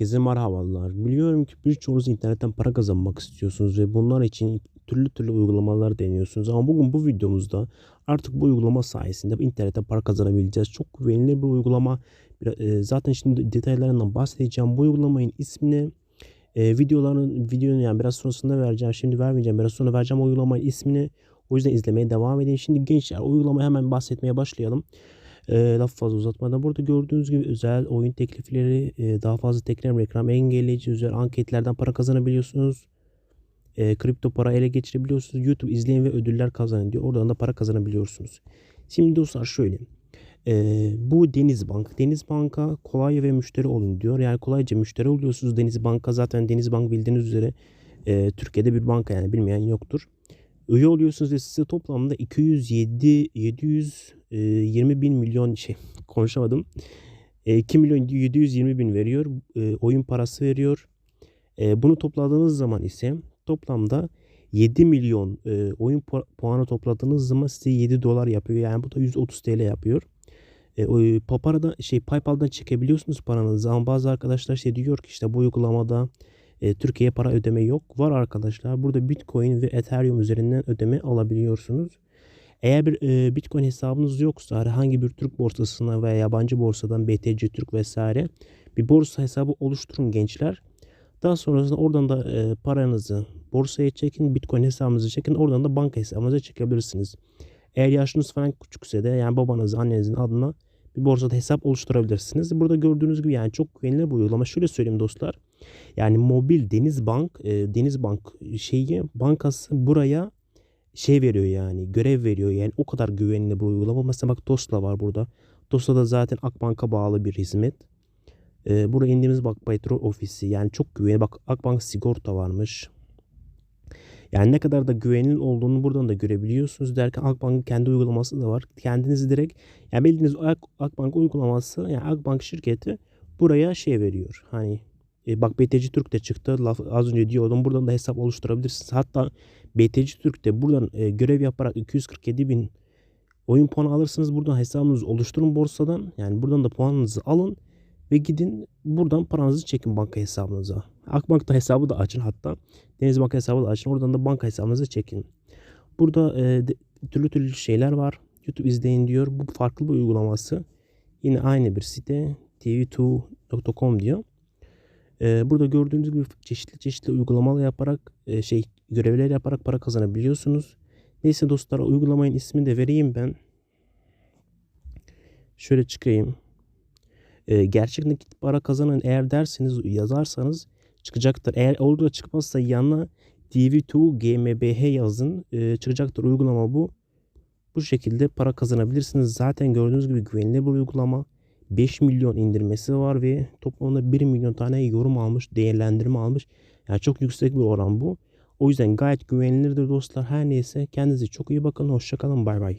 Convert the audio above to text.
Herkese merhabalar. Biliyorum ki birçoğunuz internetten para kazanmak istiyorsunuz ve bunlar için türlü türlü uygulamalar deniyorsunuz. Ama bugün bu videomuzda artık bu uygulama sayesinde internetten para kazanabileceğiz. Çok güvenilir bir uygulama. E, Zaten şimdi detaylarından bahsedeceğim. Bu uygulamanın ismini e, videoların videonun yani biraz sonrasında vereceğim. Şimdi vermeyeceğim. Biraz sonra vereceğim uygulamanın ismini. O yüzden izlemeye devam edin. Şimdi gençler uygulamaya hemen bahsetmeye başlayalım. E, laf fazla uzatmadan burada gördüğünüz gibi özel oyun teklifleri, e, daha fazla tekrar reklam engelleyici, özel anketlerden para kazanabiliyorsunuz. E, kripto para ele geçirebiliyorsunuz. YouTube izleyin ve ödüller kazanın diyor. Oradan da para kazanabiliyorsunuz. Şimdi dostlar şöyle. E, bu Denizbank. Denizbank'a kolay ve müşteri olun diyor. Yani kolayca müşteri oluyorsunuz. Denizbank'a zaten Denizbank bildiğiniz üzere e, Türkiye'de bir banka yani bilmeyen yoktur. Üye oluyorsunuz ve size toplamda 207 720 bin milyon şey konuşamadım. E, 2 milyon 720 bin veriyor. E, oyun parası veriyor. E, bunu topladığınız zaman ise toplamda 7 milyon e, oyun pu- puanı topladığınız zaman size 7 dolar yapıyor. Yani bu da 130 TL yapıyor. E, o, e, Papara'da şey PayPal'dan çekebiliyorsunuz paranızı ama bazı arkadaşlar şey diyor ki işte bu uygulamada e, Türkiye'ye para ödeme yok. Var arkadaşlar. Burada Bitcoin ve Ethereum üzerinden ödeme alabiliyorsunuz. Eğer bir e, Bitcoin hesabınız yoksa herhangi bir Türk borsasına veya yabancı borsadan BTC Türk vesaire bir borsa hesabı oluşturun gençler. Daha sonrasında oradan da e, paranızı borsaya çekin, Bitcoin hesabınızı çekin. Oradan da banka hesabınıza çekebilirsiniz. Eğer yaşınız falan küçükse de yani babanızın, annenizin adına bir borsada hesap oluşturabilirsiniz. Burada gördüğünüz gibi yani çok güvenilir bir uygulama. Şöyle söyleyeyim dostlar. Yani mobil Denizbank, e, Denizbank şeyi bankası buraya şey veriyor yani görev veriyor yani o kadar güvenilir bir uygulama. Mesela bak Tosla var burada. Tosla da zaten Akbank'a bağlı bir hizmet. Ee, buraya indiğimiz bak petrol ofisi yani çok güvenilir. Bak Akbank sigorta varmış. Yani ne kadar da güvenilir olduğunu buradan da görebiliyorsunuz derken Akbank'ın kendi uygulaması da var. Kendinizi direkt yani bildiğiniz Ak, Akbank uygulaması yani Akbank şirketi buraya şey veriyor. Hani e, bak BTC Türk de çıktı. Laf, az önce diyordum. Buradan da hesap oluşturabilirsiniz. Hatta BTC Türk'te buradan e, görev yaparak 247 bin oyun puanı alırsınız. Buradan hesabınızı oluşturun borsadan. Yani buradan da puanınızı alın ve gidin buradan paranızı çekin banka hesabınıza. Akbank'ta hesabı da açın hatta. Denizbank hesabı da açın. Oradan da banka hesabınızı çekin. Burada e, de- türlü türlü şeyler var. YouTube izleyin diyor. Bu farklı bir uygulaması. Yine aynı bir site. tv2.com diyor. Ee, burada gördüğünüz gibi çeşitli çeşitli uygulamalar yaparak e, şey görevler yaparak para kazanabiliyorsunuz. Neyse dostlar uygulamanın ismini de vereyim ben. Şöyle çıkayım. Ee, gerçek nakit para kazanın eğer derseniz yazarsanız çıkacaktır. Eğer orada çıkmazsa yanına TV2 GmbH yazın. Ee, çıkacaktır uygulama bu. Bu şekilde para kazanabilirsiniz. Zaten gördüğünüz gibi güvenilir bir uygulama. 5 milyon indirmesi var ve toplamda 1 milyon tane yorum almış, değerlendirme almış. Yani çok yüksek bir oran bu. O yüzden gayet güvenilirdir dostlar. Her neyse kendinize çok iyi bakın. Hoşçakalın. Bay bay.